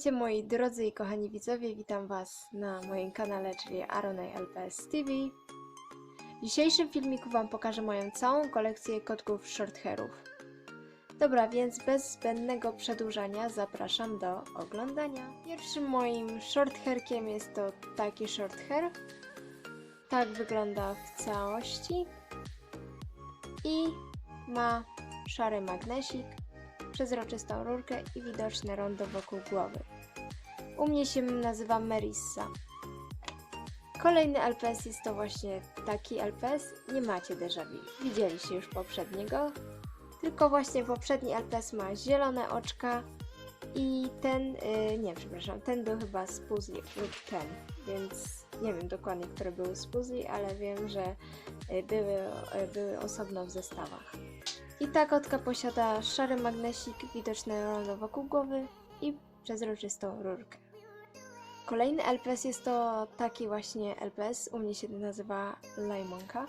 Witajcie moi drodzy i kochani widzowie, witam Was na moim kanale, czyli Aronej LPS TV. W dzisiejszym filmiku Wam pokażę moją całą kolekcję kotków shorthairów. Dobra, więc bez zbędnego przedłużania zapraszam do oglądania. Pierwszym moim shorthairkiem jest to taki shorthair. Tak wygląda w całości. I ma szary magnesik, przezroczystą rurkę i widoczne rondo wokół głowy. U mnie się nazywa Merissa. Kolejny LPS jest to właśnie taki LPS. Nie macie déjà vu. Widzieliście już poprzedniego. Tylko właśnie poprzedni LPS ma zielone oczka i ten, yy, nie przepraszam, ten był chyba z puzli lub ten, więc nie wiem dokładnie, który był z puzli, ale wiem, że yy, były, yy, były osobno w zestawach. I ta kotka posiada szary magnesik, widoczne rondo wokół głowy i przezroczystą rurkę. Kolejny LPS jest to taki właśnie LPS, u mnie się nazywa Lajmonka.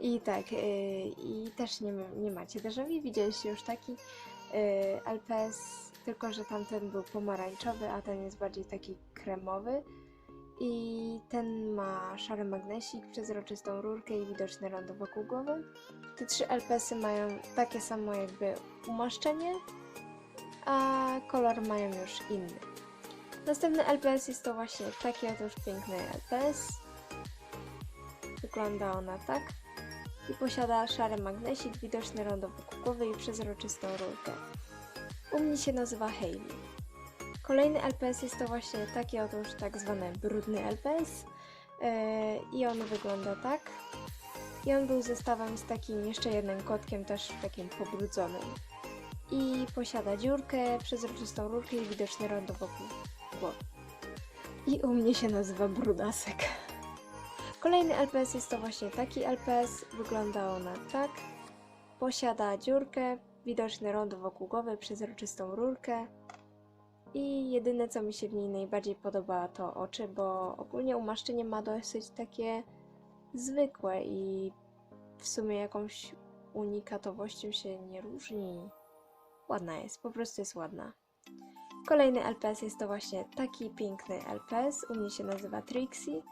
I tak, yy, i też nie, nie macie déjà widzieliście już taki yy, LPS, tylko że tamten był pomarańczowy, a ten jest bardziej taki kremowy. I ten ma szary magnesik, przezroczystą rurkę i widoczne rondo wokół głowy. Te trzy LPS-y mają takie samo jakby umaszczenie, a kolor mają już inny. Następny LPS jest to właśnie taki otóż piękny LPS. Wygląda ona tak. I posiada szary magnesik, widoczne rondo wokół głowy i przezroczystą rurkę. U mnie się nazywa Hailey. Kolejny LPS jest to właśnie taki otóż tak zwany brudny LPS. Yy, I on wygląda tak. I on był zestawem z takim jeszcze jednym kotkiem, też takim pobrudzonym. I posiada dziurkę, przezroczystą rurkę i widoczne rondo wokół głowy. I u mnie się nazywa Brudasek. Kolejny LPS jest to właśnie taki LPS. Wygląda ona tak. Posiada dziurkę, widoczne rondo wokół głowy, przezroczystą rurkę. I jedyne co mi się w niej najbardziej podoba to oczy, bo ogólnie umaszczenie ma dosyć takie zwykłe i w sumie jakąś unikatowością się nie różni. Ładna jest, po prostu jest ładna. Kolejny LPS jest to właśnie taki piękny LPS, u mnie się nazywa Trixie.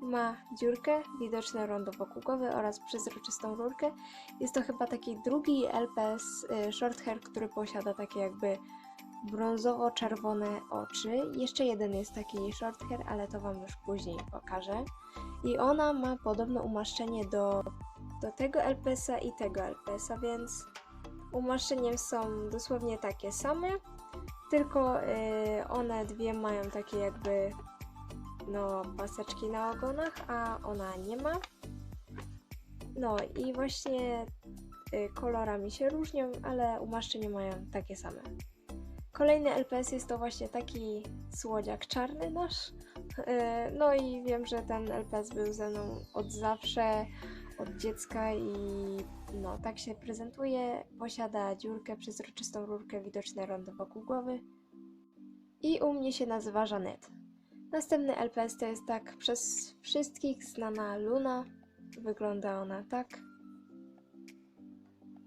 Ma dziurkę, widoczne rondo wokół głowy oraz przezroczystą rurkę. Jest to chyba taki drugi LPS y, Shorthair, który posiada takie jakby brązowo-czerwone oczy. Jeszcze jeden jest taki shorthair, ale to Wam już później pokażę. I ona ma podobne umaszczenie do, do tego LPS-a i tego LPS-a, więc umaszczeniem są dosłownie takie same, tylko yy, one dwie mają takie jakby no paseczki na ogonach, a ona nie ma. No i właśnie yy, kolorami się różnią, ale umaszczenie mają takie same. Kolejny LPS jest to właśnie taki słodziak czarny nasz. Yy, No i wiem, że ten LPS był ze mną od zawsze, od dziecka i no tak się prezentuje. Posiada dziurkę, przezroczystą rurkę, widoczne rondo wokół głowy. I u mnie się nazywa Żanet. Następny LPS to jest tak przez wszystkich znana Luna. Wygląda ona tak.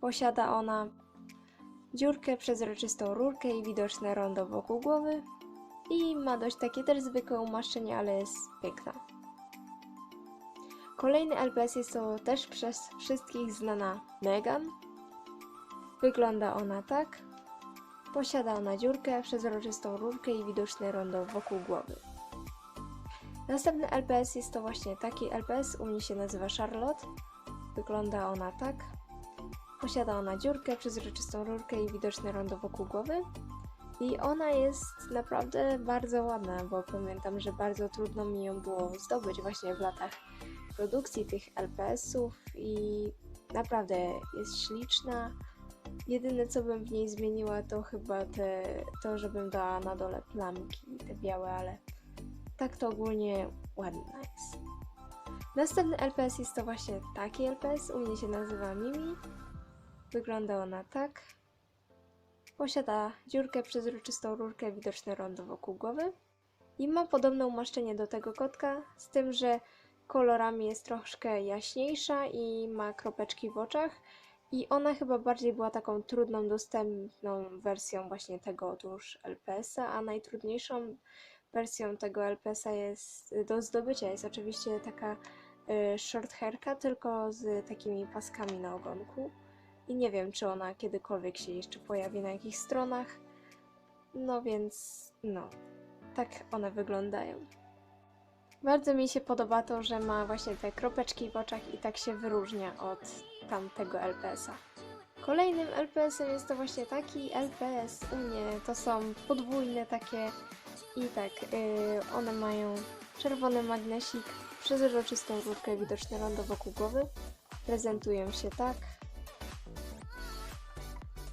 Posiada ona dziurkę, przezroczystą rurkę i widoczne rondo wokół głowy. I ma dość takie też zwykłe umaszczenie, ale jest piękna. Kolejny LPS jest to też przez wszystkich znana Megan. Wygląda ona tak. Posiada ona dziurkę, przezroczystą rurkę i widoczne rondo wokół głowy. Następny LPS jest to właśnie taki LPS, u mnie się nazywa Charlotte. Wygląda ona tak. Posiada ona dziurkę, przezroczystą rurkę i widoczne rondo wokół głowy. I ona jest naprawdę bardzo ładna, bo pamiętam, że bardzo trudno mi ją było zdobyć właśnie w latach produkcji tych LPS-ów i naprawdę jest śliczna. Jedyne co bym w niej zmieniła to chyba te, to, żebym dała na dole plamki, te białe, ale tak to ogólnie ładna jest. Następny LPS jest to właśnie taki LPS, u mnie się nazywa Mimi. Wygląda ona tak. Posiada dziurkę, przezroczystą rurkę, widoczne rondo wokół głowy. I ma podobne umaszczenie do tego kotka, z tym, że kolorami jest troszkę jaśniejsza i ma kropeczki w oczach. I ona chyba bardziej była taką trudną, dostępną wersją właśnie tego otóż LPS-a, a najtrudniejszą wersją tego LPS-a jest do zdobycia jest oczywiście taka y, short hairka, tylko z takimi paskami na ogonku. I nie wiem, czy ona kiedykolwiek się jeszcze pojawi na jakichś stronach. No więc, no, tak one wyglądają. Bardzo mi się podoba to, że ma właśnie te kropeczki w oczach i tak się wyróżnia od tamtego LPS-a. Kolejnym LPS-em jest to właśnie taki LPS u mnie. To są podwójne takie i tak, yy, one mają czerwony magnesik, przezroczystą rurkę, widoczne rondo wokół głowy. Prezentują się tak.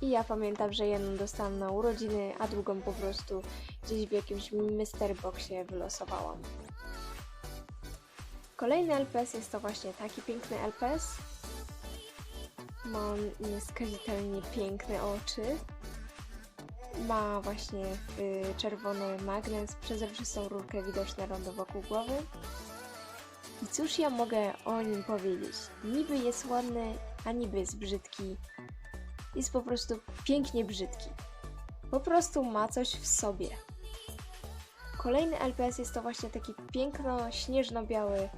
I ja pamiętam, że jedną dostałam na urodziny, a drugą po prostu gdzieś w jakimś mystery boxie wylosowałam. Kolejny LPS jest to właśnie taki piękny LPS. Ma on nieskazitelnie piękne oczy. Ma właśnie y, czerwony magnes, przezroczystą rurkę, widoczne rondo wokół głowy. I cóż ja mogę o nim powiedzieć? Niby jest ładny, a niby jest brzydki. Jest po prostu pięknie brzydki. Po prostu ma coś w sobie. Kolejny LPS jest to właśnie taki piękno-śnieżno-biały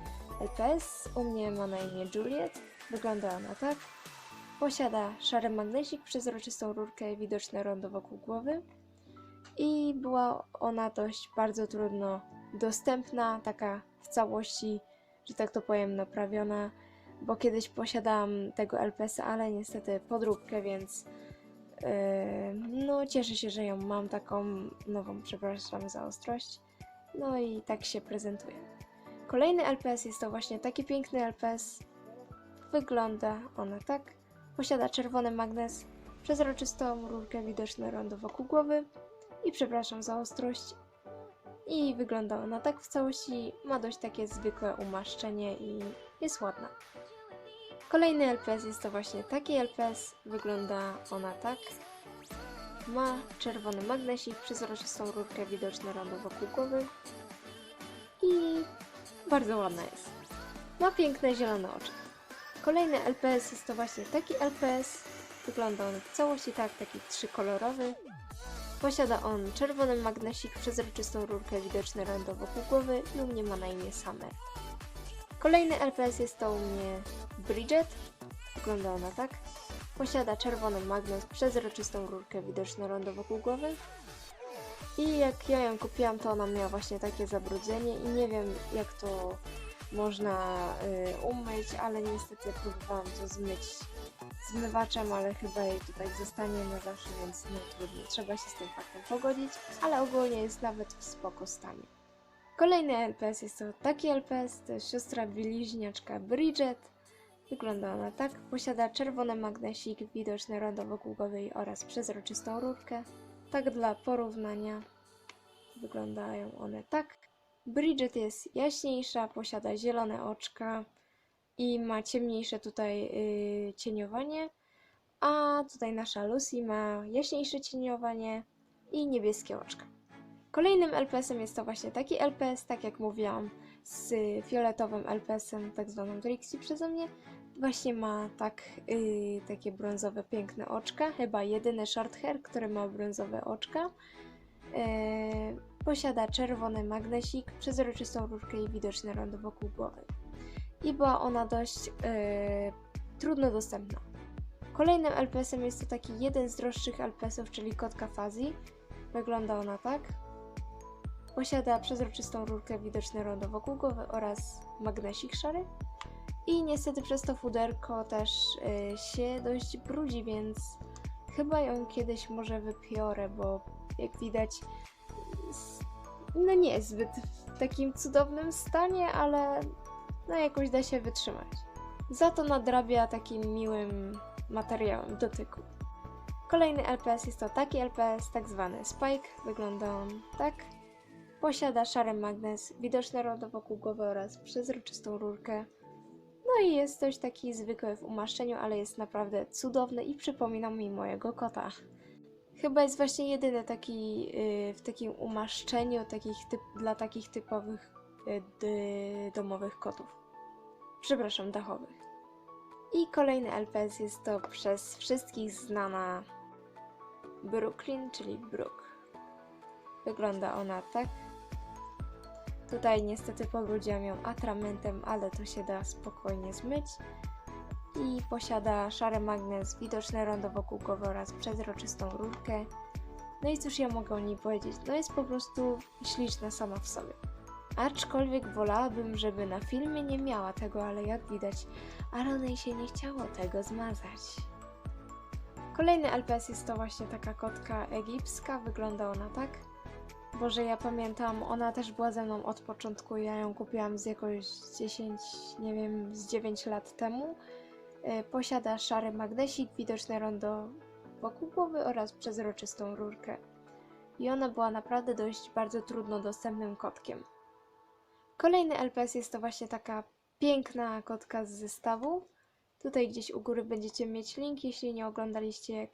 LPS. U mnie ma na imię Juliet. Wygląda ona tak. Posiada szary magnesik, przezroczystą rurkę, widoczne rondo wokół głowy. I była ona dość bardzo trudno dostępna, taka w całości, że tak to powiem, naprawiona, bo kiedyś posiadałam tego LPS-a, ale niestety podróbkę, więc Yy, no, cieszę się, że ją mam taką nową, przepraszam za ostrość. No i tak się prezentuje. Kolejny LPS jest to właśnie taki piękny LPS. Wygląda ona tak. Posiada czerwony magnes, przezroczystą rurkę, widoczne rondo wokół głowy. I przepraszam za ostrość. I wygląda ona tak w całości. Ma dość takie zwykłe umaszczenie i jest ładna. Kolejny LPS jest to właśnie taki LPS. Wygląda ona tak. Ma czerwony magnesik, przezroczystą rurkę, widoczne rondo wokół głowy. I bardzo ładna jest. Ma piękne zielone oczy. Kolejny LPS jest to właśnie taki LPS. Wygląda on w całości tak, taki trzykolorowy. Posiada on czerwony magnesik, przezroczystą rurkę, widoczne rondo wokół głowy i u mnie ma na imię Summer. Kolejny LPS jest to u mnie Bridget. Wygląda ona tak. Posiada czerwony magnes, przezroczystą rurkę, widoczne rondo wokół głowy. I jak ja ją kupiłam, to ona miała właśnie takie zabrudzenie i nie wiem jak to można y, umyć, ale niestety próbowałam to zmyć zmywaczem, ale chyba jej tutaj zostanie na zawsze, więc no trudno, trzeba się z tym faktem pogodzić, ale ogólnie jest nawet w spoko stanie. Kolejny LPS jest to taki LPS, to jest siostra bliźniaczka Bridget. Wygląda ona tak, posiada czerwony magnesik, widoczne rondo wokół głowy oraz przezroczystą rurkę. Tak dla porównania wyglądają one tak. Bridget jest jaśniejsza, posiada zielone oczka i ma ciemniejsze tutaj yy, cieniowanie, a tutaj nasza Lucy ma jaśniejsze cieniowanie i niebieskie oczka. Kolejnym LPS-em jest to właśnie taki LPS, tak jak mówiłam, z fioletowym LPS-em, tak zwaną Trixie przeze mnie. Właśnie ma tak, yy, takie brązowe, piękne oczka. Chyba jedyny short hair, który ma brązowe oczka. Yy, posiada czerwony magnesik, przezroczystą rurkę i widoczne rondo wokół głowy. I była ona dość yy, trudno dostępna. Kolejnym LPS-em jest to taki jeden z droższych LPS-ów, czyli kotka Fuzzy. Wygląda ona tak. Posiada przezroczystą rurkę, widoczne rondo wokół głowy oraz magnesik szary. I niestety przez to fuderko też y, się dość brudzi, więc chyba ją kiedyś może wypiorę, bo jak widać, no nie jest zbyt w takim cudownym stanie, ale no jakoś da się wytrzymać. Za to nadrabia takim miłym materiałem dotyku. Kolejny LPS jest to taki LPS, tak zwany Spike. Wygląda on tak. Posiada szary magnes, widoczne rondo wokół głowy oraz przezroczystą rurkę. No i jest dość taki zwykły w umaszczeniu, ale jest naprawdę cudowny i przypomina mi mojego kota. Chyba jest właśnie jedyny taki yy, w takim umaszczeniu takich typ, dla takich typowych yy, domowych kotów. Przepraszam, dachowych. I kolejny LPS jest to przez wszystkich znana Brooklyn, czyli Brook. Wygląda ona tak. Tutaj niestety pobrudziłam ją atramentem, ale to się da spokojnie zmyć. I posiada szary magnes, widoczne rondo wokół głowy oraz przezroczystą rurkę. No i cóż ja mogę o niej powiedzieć? No jest po prostu śliczna sama w sobie. Aczkolwiek wolałabym, żeby na filmie nie miała tego, ale jak widać, Aronej się nie chciało tego zmazać. Kolejny LPS jest to właśnie taka kotka egipska, wygląda ona tak. Boże, ja pamiętam, ona też była ze mną od początku, ja ją kupiłam z jakoś 10, nie wiem, z 9 lat temu. E, Posiada szary magnesik, widoczne rondo wokół głowy oraz przezroczystą rurkę. I ona była naprawdę dość bardzo trudno dostępnym kotkiem. Kolejny LPS jest to właśnie taka piękna kotka z zestawu. Tutaj gdzieś u góry będziecie mieć link, jeśli nie oglądaliście jak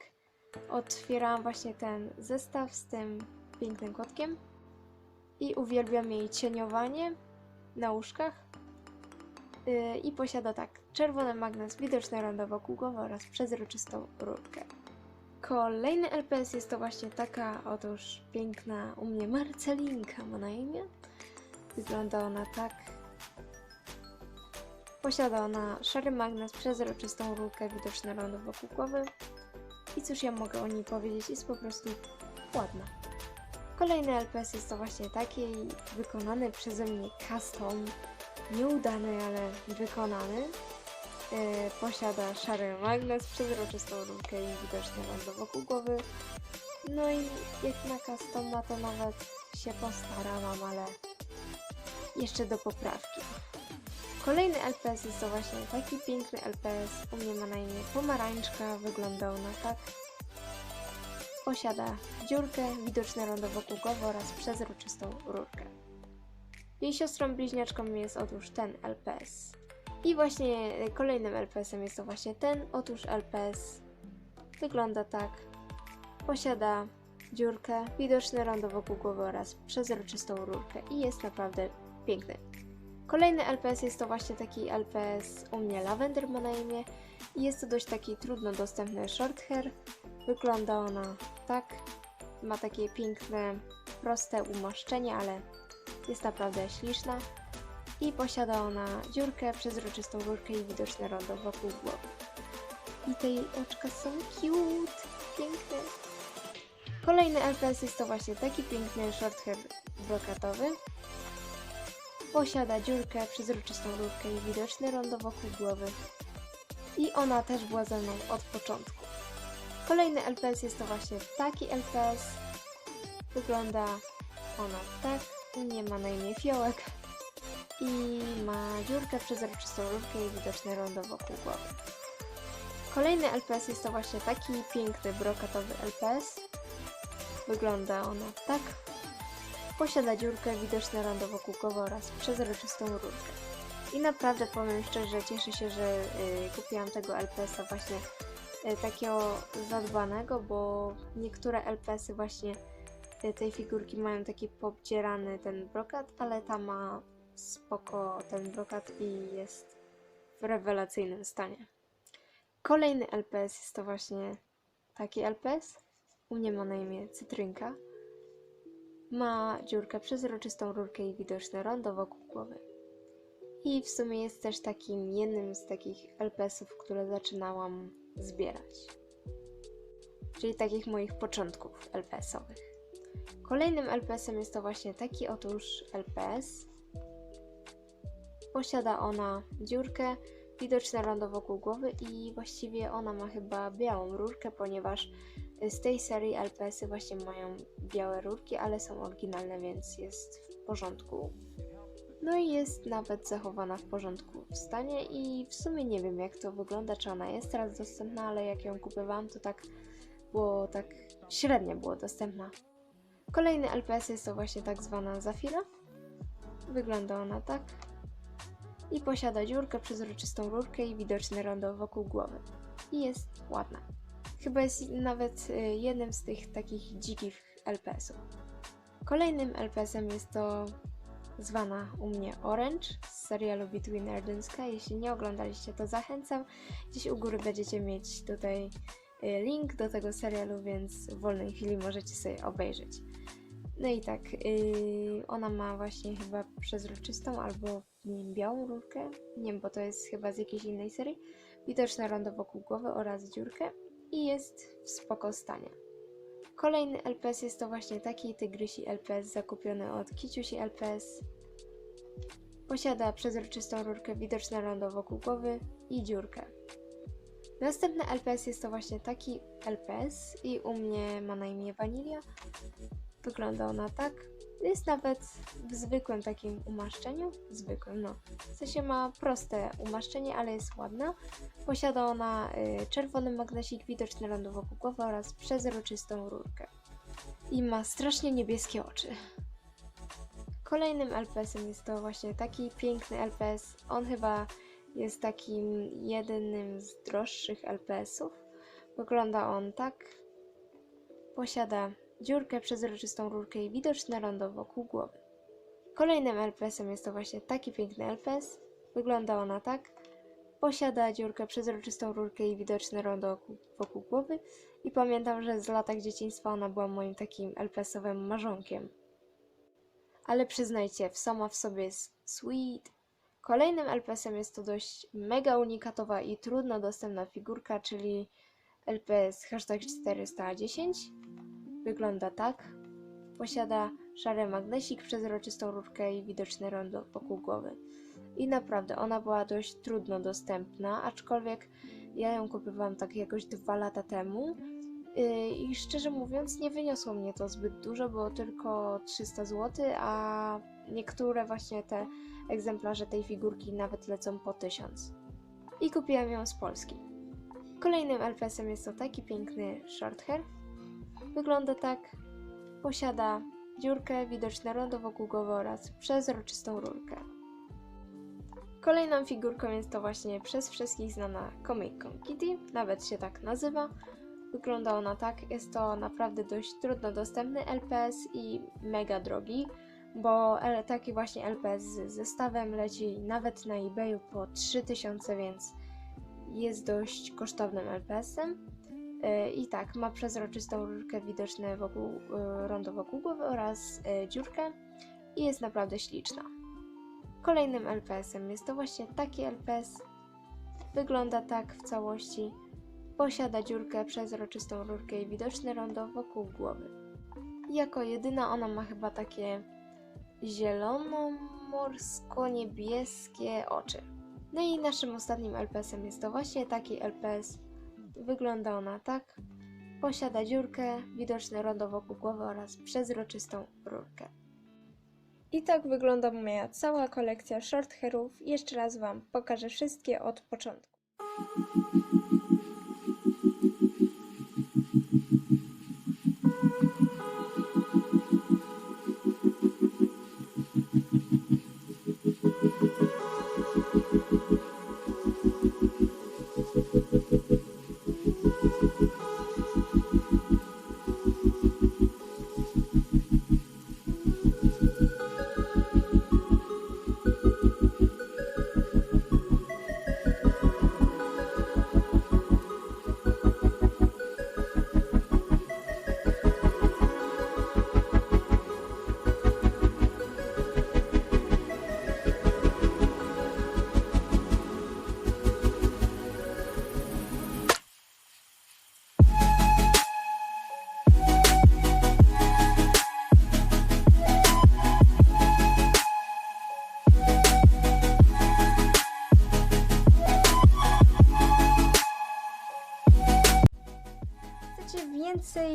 otwierałam właśnie ten zestaw z tym pięknym kotkiem. I uwielbiam jej cieniowanie na łóżkach. Yy, I posiada tak czerwony magnes, widoczne rondo wokół głowy oraz przezroczystą rurkę. Kolejny LPS jest to właśnie taka otóż piękna u mnie Marcelinka ma na imię. Wygląda ona tak. Posiada ona szary magnes, przezroczystą rurkę, widoczne rondo wokół głowy. I cóż ja mogę o niej powiedzieć, jest po prostu ładna. Kolejny LPS jest to właśnie taki wykonany przeze mnie custom, nieudany, ale wykonany. E, posiada szary magnes, przezroczystą rurkę i widoczne rondo wokół głowy. No i jak na customa to nawet się postarałam, ale jeszcze do poprawki. Kolejny LPS jest to właśnie taki piękny LPS. U mnie ma na imię pomarańczka, wygląda ona tak. Posiada dziurkę, widoczne rondo wokół głowy oraz przezroczystą rurkę. Jej siostrą bliźniaczką jest otóż ten LPS. I właśnie kolejnym LPS-em jest to właśnie ten, otóż LPS wygląda tak. Posiada dziurkę, widoczne rondo wokół głowy oraz przezroczystą rurkę i jest naprawdę piękny. Kolejny LPS jest to właśnie taki LPS u mnie Lavender ma na imię i jest to dość taki trudno dostępny short hair. Wygląda ona tak. Ma takie piękne, proste umaszczenie, ale jest naprawdę śliczna. I posiada ona dziurkę, przezroczystą rurkę i widoczne rondo wokół głowy. I te jej oczka są cute, piękne. Kolejny LPS jest to właśnie taki piękny short hair brokatowy. Posiada dziurkę, przezroczystą rurkę i widoczne rondo wokół głowy. I ona też była ze mną od początku. Kolejny LPS jest to właśnie taki LPS. Wygląda ona tak. Nie ma na imię fiołek. I ma dziurkę, przezroczystą rurkę i widoczne rondo wokół głowy. Kolejny LPS jest to właśnie taki piękny brokatowy LPS. Wygląda ona tak. Posiada dziurkę, widoczne rondo wokół głowy oraz przezroczystą rurkę. I naprawdę powiem szczerze, cieszę się, że y, kupiłam tego LPS-a właśnie takiego zadbanego, bo niektóre LPS-y właśnie y, tej figurki mają taki pobdzierany ten brokat, ale ta ma spoko ten brokat i jest w rewelacyjnym stanie. Kolejny LPS jest to właśnie taki LPS. U mnie ma na imię Cytrynka. Ma dziurkę przezroczystą rurkę i widoczne rondo wokół głowy. I w sumie jest też takim jednym z takich LPS-ów, które zaczynałam zbierać. Czyli takich moich początków LPS-owych. Kolejnym LPS-em jest to właśnie taki otóż LPS. Posiada ona dziurkę, widoczne rondo wokół głowy i właściwie ona ma chyba białą rurkę, ponieważ z tej serii LPS-y właśnie mają białe rurki, ale są oryginalne, więc jest w porządku. No i jest nawet zachowana w porządku w stanie i w sumie nie wiem jak to wygląda, czy ona jest teraz dostępna, ale jak ją kupowałam to tak było tak średnio było dostępna. Kolejny LPS jest to właśnie tak zwana Zafira. Wygląda ona tak. I posiada dziurkę, przezroczystą rurkę i widoczne rondo wokół głowy. I jest ładna. Chyba jest nawet y, jednym z tych takich dzikich LPS-ów. Kolejnym LPS-em jest to zwana u mnie Orange z serialu Between Sky. Jeśli nie oglądaliście, to zachęcam. Gdzieś u góry będziecie mieć tutaj y, link do tego serialu, więc w wolnej chwili możecie sobie obejrzeć. No i tak, yy, ona ma właśnie chyba przezroczystą albo wiem, białą rurkę. Nie wiem, bo to jest chyba z jakiejś innej serii. Widoczne rondo wokół głowy oraz dziurkę i jest w spoko stanie. Kolejny LPS jest to właśnie taki tygrysi LPS zakupiony od Kiciusi LPS. Posiada przezroczystą rurkę, widoczne rondo wokół głowy i dziurkę. Następny LPS jest to właśnie taki LPS i u mnie ma na imię Vanilla. Wygląda ona tak. Jest nawet w zwykłym takim umaszczeniu. Zwykłym, no. W sensie ma proste umaszczenie, ale jest ładna. Posiada ona y, czerwony magnesik, widoczny rondo wokół głowy oraz przezroczystą rurkę. I ma strasznie niebieskie oczy. Kolejnym LPS-em jest to właśnie taki piękny LPS. On chyba jest takim jednym z droższych LPS-ów. Wygląda on tak. Posiada dziurkę, przezroczystą rurkę i widoczne rondo wokół głowy. Kolejnym LPS-em jest to właśnie taki piękny LPS. Wygląda ona tak. Posiada dziurkę, przezroczystą rurkę i widoczne rondo wokół- głowy. I pamiętam, że z latach dzieciństwa ona była moim takim LPS-owym marzonkiem. Ale przyznajcie, sama w sobie jest sweet. Kolejnym LPS-em jest to dość mega unikatowa i trudno dostępna figurka, czyli LPS hashtag 410. Wygląda tak. Posiada szary magnesik, przezroczystą rurkę i widoczne rondo wokół głowy. I naprawdę, ona była dość trudno dostępna, aczkolwiek ja ją kupowałam tak jakoś dwa lata temu. Yy, I szczerze mówiąc, nie wyniosło mnie to zbyt dużo, było tylko 300 zł, a niektóre właśnie te egzemplarze tej figurki nawet lecą po 1000. I kupiłam ją z Polski. Kolejnym LPS-em jest to taki piękny short hair. Wygląda tak. Posiada dziurkę, widoczne rondo wokół oraz przezroczystą rurkę. Kolejną figurką jest to właśnie przez wszystkich znana Comic Con Kitty, nawet się tak nazywa. Wygląda ona tak, jest to naprawdę dość trudno dostępny LPS i mega drogi, bo taki właśnie LPS z zestawem leci nawet na eBayu po 3000, więc jest dość kosztownym LPS-em. Yy, I tak, ma przezroczystą rurkę widoczne wokół, yy, rondo wokół głowy oraz yy, dziurkę i jest naprawdę śliczna. Kolejnym LPS-em jest to właśnie taki LPS. Wygląda tak w całości. Posiada dziurkę, przezroczystą rurkę i widoczne rondo wokół głowy. Jako jedyna ona ma chyba takie zielono-morsko-niebieskie oczy. No i naszym ostatnim LPS-em jest to właśnie taki LPS. Wygląda ona tak. Posiada dziurkę, widoczne rondo wokół głowy oraz przezroczystą rurkę. I tak wygląda moja cała kolekcja short hairów. Jeszcze raz Wam pokażę wszystkie od początku.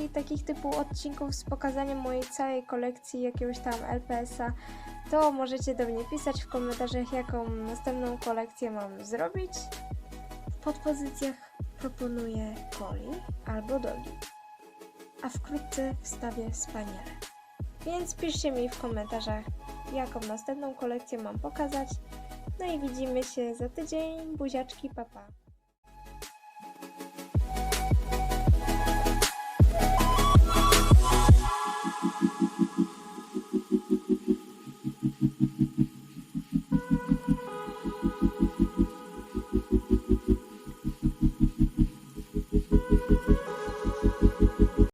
Takich typu odcinków z pokazaniem mojej całej kolekcji jakiegoś tam LPS-a, to możecie do mnie pisać w komentarzach, jaką następną kolekcję mam zrobić. W podpozycjach proponuję Coli albo Dogi, a wkrótce wstawię wspaniale. Więc piszcie mi w komentarzach, jaką następną kolekcję mam pokazać. No i widzimy się za tydzień. Buziaczki, papa.